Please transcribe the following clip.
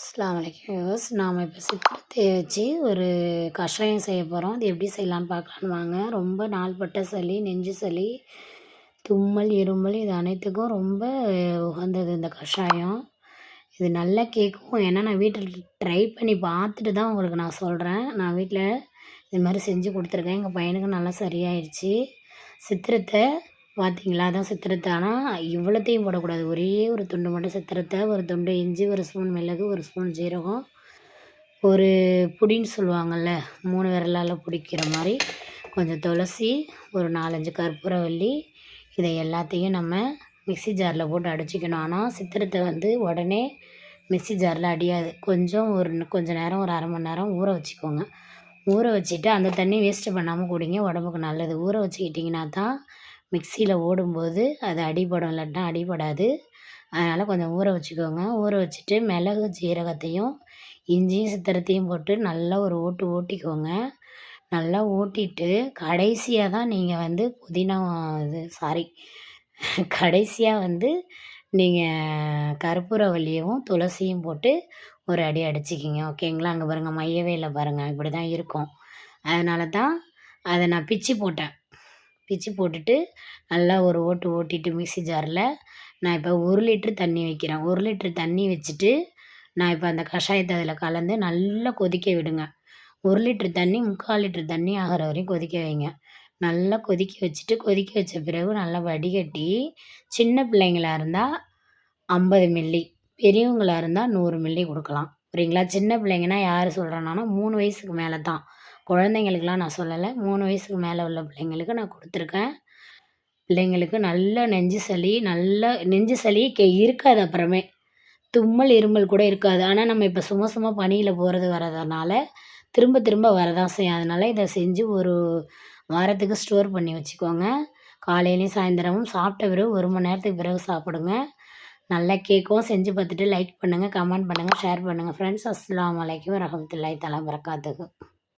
அஸ்ஸலாமு நாம் இப்போ சித்திரத்தை வச்சு ஒரு கஷாயம் செய்ய போகிறோம் அது எப்படி செய்யலான்னு பார்க்கலான்னு வாங்க. ரொம்ப நாள்பட்ட சளி நெஞ்சு சளி தும்மல் இருமல் இது அனைத்துக்கும் ரொம்ப உகந்தது இந்த கஷாயம். இது நல்லா கேட்கும் ஏன்னா நான் வீட்டில் ட்ரை பண்ணி பார்த்துட்டு தான் உங்களுக்கு நான் சொல்கிறேன் நான் வீட்டில் இது மாதிரி செஞ்சு கொடுத்துருக்கேன். எங்கள் பையனுக்கு நல்லா சரியாயிடுச்சு சித்திரத்தை பார்த்தீங்களா அதான் சித்திரத்தை. ஆனால் இவ்வளோத்தையும் போடக்கூடாது. ஒரே ஒரு துண்டு மட்டும் சித்திரத்தை ஒரு துண்டு இஞ்சி ஒரு ஸ்பூன் மிளகு ஒரு ஸ்பூன் ஜீரகம் ஒரு புடின்னு சொல்லுவாங்கள்ல மூணு விரலால் பிடிக்கிற மாதிரி கொஞ்சம் துளசி ஒரு நாலஞ்சு கற்பூரவல்லி இதை எல்லாத்தையும் நம்ம மிக்ஸி ஜாரில் போட்டு அடிச்சிக்கணும். ஆனால் சித்திரத்தை வந்து உடனே மிக்ஸி ஜாரில் அடியாது. கொஞ்சம் ஒரு கொஞ்சம் நேரம் ஒரு அரை மணி நேரம் ஊற வச்சுக்கோங்க. ஊற வச்சுட்டு அந்த தண்ணி வேஸ்ட்டு பண்ணாமல் குடிங்க உடம்புக்கு நல்லது. ஊற வச்சுக்கிட்டிங்கன்னா தான் மிக்சியில் ஓடும்போது அது அடிபடும் இல்லாட்டினா அடிபடாது. அதனால் கொஞ்சம் ஊற வச்சுக்கோங்க. ஊற வச்சுட்டு மிளகு ஜீரகத்தையும் இஞ்சியும் சித்திரத்தையும் போட்டு நல்லா ஒரு ஓட்டு ஓட்டிக்கோங்க. நல்லா ஓட்டிட்டு கடைசியாக தான் நீங்கள் வந்து புதினா இது சாரி கடைசியாக வந்து நீங்கள் கற்பூரவல்லியவும் துளசியும் போட்டு ஒரு அடி அடிச்சிக்கிங்க. ஓகேங்களா? அங்கே பாருங்கள் மையவே இல்லை பாருங்கள் இப்படி தான் இருக்கும். அதனால தான் அதை நான் பிச்சு போட்டேன். பிச்சு போட்டுட்டு நல்லா ஒரு ஓட்டு ஓட்டிட்டு மிக்ஸி ஜாரில் நான் இப்போ ஒரு லிட்ரு தண்ணி வைக்கிறேன். ஒரு லிட்ரு தண்ணி வச்சுட்டு நான் இப்போ அந்த கஷாயத்தை அதில் கலந்து நல்லா கொதிக்க விடுங்க. ஒரு லிட்ரு தண்ணி முக்கால் லிட்ரு தண்ணி ஆகிற வரையும் கொதிக்க வைங்க. நல்லா கொதிக்க வச்சுட்டு கொதிக்க வச்ச பிறகு நல்லா வடிகட்டி சின்ன பிள்ளைங்களாக இருந்தால் ஐம்பது மில்லி பெரியவங்களாக இருந்தால் நூறு மில்லி கொடுக்கலாம். சரிங்களா சின்ன பிள்ளைங்கன்னா யார் சொல்கிறேன்னா மூணு வயசுக்கு மேலே தான் குழந்தைங்களுக்குலாம் நான் சொல்லலை. மூணு வயசுக்கு மேலே உள்ள பிள்ளைங்களுக்கு நான் கொடுத்துருக்கேன். பிள்ளைங்களுக்கு நல்ல நெஞ்சு சளி நல்ல நெஞ்சு சளி கே இருக்காது அப்புறமே. தும்மல் இருமல் கூட இருக்காது. ஆனால் நம்ம இப்போ சும்மா சும்மா பனியில் போகிறது வரதுனால திரும்ப திரும்ப வரதான் செய்யும். அதனால் இதை செஞ்சு ஒரு வாரத்துக்கு ஸ்டோர் பண்ணி வச்சுக்கோங்க. காலையிலையும் சாயந்தரமும் சாப்பிட்ட பிறகு ஒரு மணி நேரத்துக்கு பிறகு சாப்பிடுங்க. நல்லா கேட்கும் செஞ்சு பார்த்துட்டு லைக் பண்ணுங்கள் கமெண்ட் பண்ணுங்கள் ஷேர் பண்ணுங்கள் ஃப்ரெண்ட்ஸ் அஸ்லாம் வலைக்கும் வரமத்துல்லாய் தலா வரகாத்துக்கு